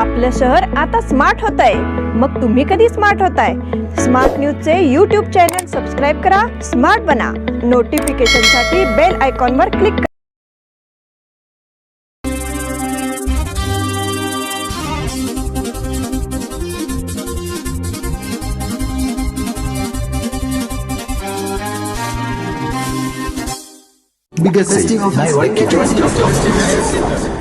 आपलं शहर आता स्मार्ट होत आहे मग तुम्ही कधी स्मार्ट होताय? स्मार्ट न्यूजचे यूट्यूब चॅनल सबस्क्राईब करा स्मार्ट बना. नोटिफिकेशनसाठी बेल आयकॉनवर क्लिक करा. Biggest festival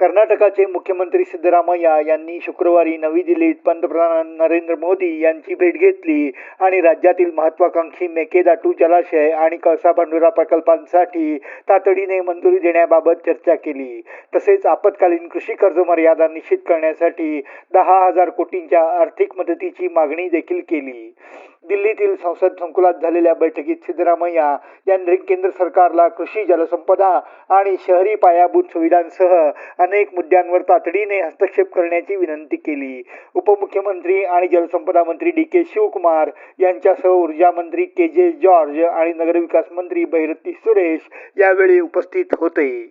कर्नाटकाचे मुख्यमंत्री सिद्धरामय्या यांनी शुक्रवारी नवी दिल्लीत पंतप्रधान नरेंद्र मोदी यांची भेट घेतली आणि राज्यातील महत्वाकांक्षी मेकेदाटू जलाशय आणि कळसा भांडुरा प्रकल्पांसाठी तातडीने मंजुरी देण्याबाबत चर्चा केली. तसेच आपत्कालीन कृषी कर्ज मर्यादा निश्चित करण्यासाठी दहा हजार कोटींच्या आर्थिक मदतीची मागणी देखील केली. दिल्लीतील संसद संकुलात झालेल्या बैठकीत सिद्धरामय्या यांनी केंद्र सरकारला कृषी जलसंपदा आणि शहरी पायाभूत सुविधांसह अनेक मुद्द्यांवर तातडीने हस्तक्षेप करण्याची विनंती केली. उपमुख्यमंत्री आणि जलसंपदा मंत्री डी के शिवकुमार यांच्यासह ऊर्जा मंत्री के जे जॉर्ज आणि नगरविकास मंत्री भैरती सुरेश यावेळी उपस्थित होते.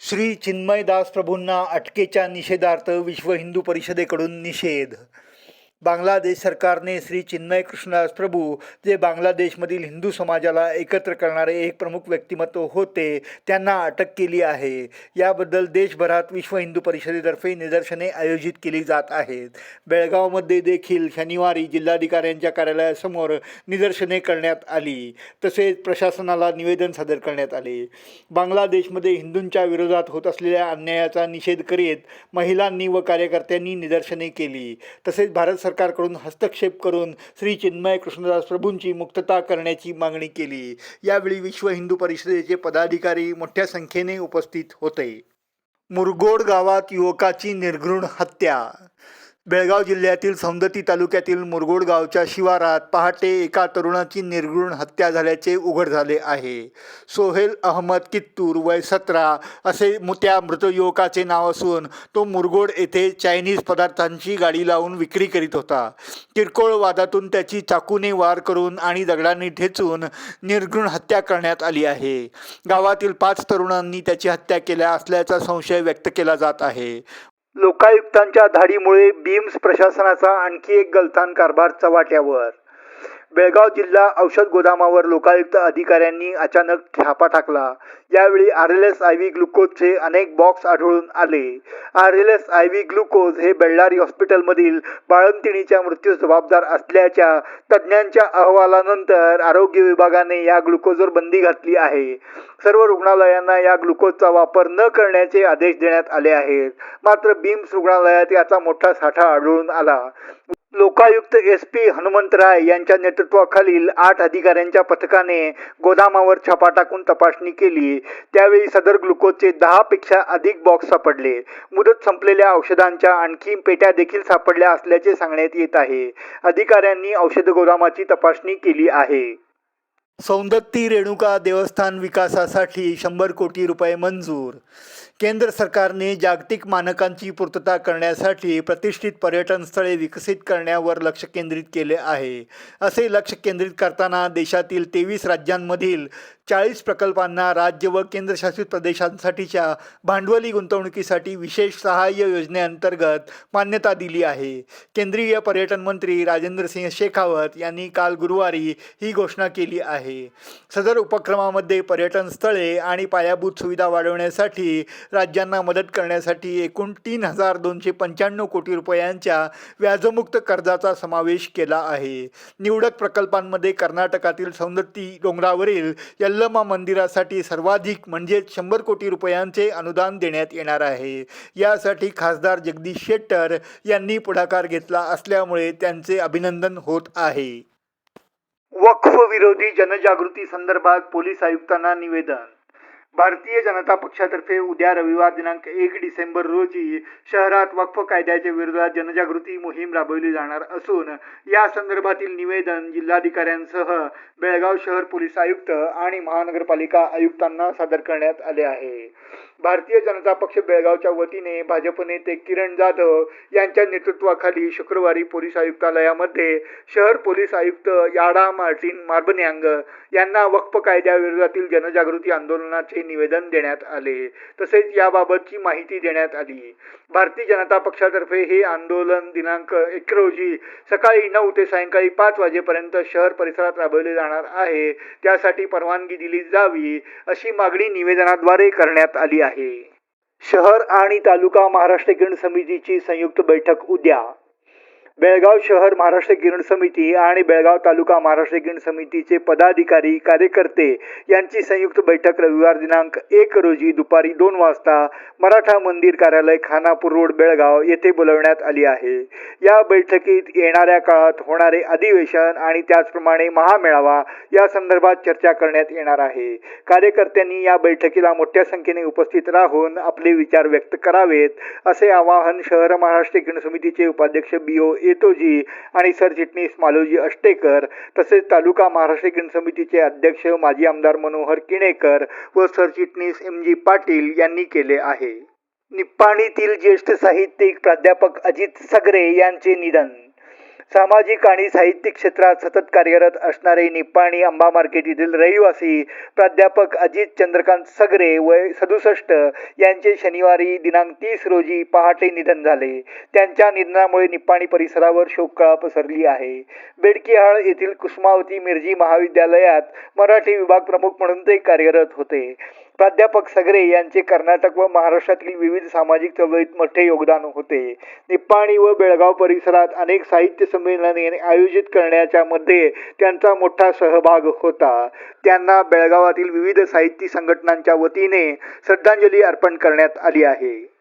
श्री चिन्मयदास प्रभूंना अटकेच्या निषेधार्थ विश्व हिंदू परिषदेकडून निषेध बांगलादेश सरकारने श्री चिन्मय कृष्णदास प्रभू जे बांगलादेशमधील हिंदू समाजाला एकत्र करणारे एक प्रमुख व्यक्तिमत्व होते त्यांना अटक केली आहे. याबद्दल देशभरात विश्व हिंदू परिषदेतर्फे निदर्शने आयोजित केली जात आहेत. बेळगावमध्ये देखील शनिवारी जिल्हाधिकाऱ्यांच्या कार्यालयासमोर निदर्शने करण्यात आली. तसेच प्रशासनाला निवेदन सादर करण्यात आले. बांगलादेशमध्ये हिंदूंच्या विरोधात होत असलेल्या अन्यायाचा निषेध करीत महिलांनी व कार्यकर्त्यांनी निदर्शने केली. तसेच भारत सरकारकडून हस्तक्षेप करून श्री चिन्मय कृष्णदास प्रभूंची मुक्तता करण्याची मागणी केली. यावेळी विश्व हिंदू परिषदेचे पदाधिकारी मोठ्या संख्येने उपस्थित होते. मुरगोड गावात युवकाची निर्घृण हत्या बेळगाव जिल्ह्यातील सौंदती तालुक्यातील मुरगोड गावच्या शिवारात पहाटे एका तरुणाची निर्घृण हत्या झाल्याचे उघड झाले आहे. सोहेल अहमद कित्तूर वय सतरा असे त्या मृत युवकाचे नाव असून तो मुरगोड येथे चायनीज पदार्थांची गाडी लावून विक्री करीत होता. किरकोळ वादातून त्याची चाकूने वार करून आणि दगडांनी ठेचून निर्घृण हत्या करण्यात आली आहे. गावातील पाच तरुणांनी त्याची हत्या केल्या असल्याचा संशय व्यक्त केला जात आहे. लोकायुक्तांच्या धाडीमुळे बीम्स प्रशासनाचा आणखी एक गलथान कारभार चव्हाट्यावर. बेळगाव जिल्हा औषध गोदामावर लोकायुक्त अधिकाऱ्यांनी अचानक छापा टाकला. यावेळी R L S I V ग्लुकोजचे अनेक बॉक्स आढळून आले. R L S I V glucose हे बेल्लारी हॉस्पिटलमधील बाळंतिणीच्या मृत्यूस जबाबदार असल्याच्या तज्ज्ञांच्या अहवालानंतर आरोग्य विभागाने या ग्लुकोजवर बंदी घातली आहे. सर्व रुग्णालयांना या ग्लुकोजचा वापर न करण्याचे आदेश देण्यात आले आहेत. मात्र बीम्स रुग्णालयात याचा मोठा साठा आढळून आला. लोकायुक्त एस पी हनुमंतराय यांच्या नेतृत्वाखालील आठ अधिकाऱ्यांच्या पथकाने गोदामावर छापा टाकून तपासणी केली. त्यावेळी सदर ग्लुकोजचे दहापेक्षा अधिक बॉक्स सापडले. मुदत संपलेल्या औषधांच्या आणखी पेट्या देखील सापडल्या असल्याचे सांगण्यात येत आहे. अधिकाऱ्यांनी औषध गोदामाची तपासणी केली आहे. सौंदत्ती रेणुका देवस्थान विकासासाठी शंभर कोटी रुपये मंजूर केंद्र सरकारने जागतिक मानकांची पूर्तता करण्यासाठी प्रतिष्ठित पर्यटन स्थळे विकसित करण्यावर लक्ष केंद्रित केले आहे. असे लक्ष केंद्रित करताना देशातील तेवीस राज्यांमधील चाळीस प्रकल्पांना राज्य व केंद्रशासित प्रदेशांसाठीच्या भांडवली गुंतवणुकीसाठी विशेष सहाय्य योजनेअंतर्गत मान्यता दिली आहे. केंद्रीय पर्यटन मंत्री राजेंद्र सिंह शेखावत यांनी काल गुरुवारी ही घोषणा केली आहे. सदर उपक्रमामध्ये पर्यटन स्थळे आणि पायाभूत सुविधा वाढवण्यासाठी राज्यांना मदत करण्यासाठी एकूण तीन हजार दोनशे पंच्याण्णव कोटी रुपयांच्या व्याजमुक्त कर्जाचा समावेश केला आहे. निवडक प्रकल्पांमध्ये कर्नाटकातील सौंदत्ती डोंगरावरील यल्लमा मंदिरासाठी सर्वाधिक म्हणजेच शंभर कोटी रुपयांचे अनुदान देण्यात येणार आहे. यासाठी खासदार जगदीश शेट्टर यांनी पुढाकार घेतला असल्यामुळे त्यांचे अभिनंदन होत आहे. वक्फ विरोधी जनजागृती संदर्भात पोलीस आयुक्तांना निवेदन. भारतीय जनता पक्षातर्फे उद्या रविवार दिनांक एक डिसेंबर रोजी शहरात वक्फ कायद्याच्या विरोधात जनजागृती मोहीम राबवली जाणार असून या संदर्भातील निवेदन जिल्हाधिकाऱ्यांसह बेळगाव शहर पोलीस आयुक्त आणि महानगरपालिका आयुक्तांना सादर करण्यात आले आहे. भारतीय जनता पक्ष बेळगावच्या वतीने भाजप नेते किरण जाधव यांच्या नेतृत्वाखाली शुक्रवारी पोलीस आयुक्तालयामध्ये शहर पोलीस आयुक्त याडा मार्टिन मार्बन्यांग यांना वक्फ कायद्याविरोधातील जनजागृती आंदोलनाचे निवेदन देण्यात आले. तसेच याबाबतची माहिती देण्यात आली. भारतीय जनता पक्षातर्फे हे आंदोलन दिनांक एक रोजी सकाळी नऊ ते सायंकाळी पाच वाजेपर्यंत शहर परिसरात राबवले जाणार आहे. त्यासाठी परवानगी दिली जावी अशी मागणी निवेदनाद्वारे करण्यात आली आहे. शहर आणि तालुका महाराष्ट्र किरण समितीची संयुक्त बैठक उद्या. बेळगाव शहर महाराष्ट्र किरण समिती आणि बेळगाव तालुका महाराष्ट्र किरण समितीचे पदाधिकारी कार्यकर्ते यांची संयुक्त बैठक रविवार दिनांक एक रोजी दुपारी दोन वाजता मराठा मंदिर कार्यालय खानापूर रोड बेळगाव येथे बोलवण्यात आली आहे. या बैठकीत येणाऱ्या काळात होणारे अधिवेशन आणि त्याचप्रमाणे महामेळावा या संदर्भात चर्चा करण्यात येणार आहे. कार्यकर्त्यांनी या बैठकीला मोठ्या संख्येने उपस्थित राहून आपले विचार व्यक्त करावेत असे आवाहन शहर महाराष्ट्र किरण समितीचे उपाध्यक्ष बी ओ येतोजी आणि सरचिटणीस मालोजी अष्टेकर तसेच तालुका महाराष्ट्र किरण समितीचे अध्यक्ष माजी आमदार मनोहर किणेकर व सरचिटणीस एम जी पाटील यांनी केले आहे. निप्पाणीतील ज्येष्ठ साहित्यिक प्राध्यापक अजित सगरे यांचे निधन. सामाजिक आणि साहित्यिक क्षेत्रात सतत कार्यरत असणारे निप्पाणी आंबा मार्केट येथील रहिवासी प्राध्यापक अजित चंद्रकांत सगरे वय सदुसष्ट यांचे शनिवारी दिनांक तीस रोजी पहाटे निधन झाले. त्यांच्या निधनामुळे निप्पाणी परिसरावर शोककळा पसरली आहे. बेडकिहाळ येथील कुसुमावती मिरजी महाविद्यालयात मराठी विभाग प्रमुख म्हणून ते कार्यरत होते. प्राध्यापक सगरे यांचे कर्नाटक व महाराष्ट्रातील विविध सामाजिक चळवळीत मोठे योगदान होते. निप्पाणी व बेळगाव परिसरात अनेक साहित्य संमेलने आयोजित करण्याच्या मध्ये त्यांचा मोठा सहभाग होता. त्यांना बेळगावातील विविध साहित्य संघटनांच्या वतीने श्रद्धांजली अर्पण करण्यात आली आहे.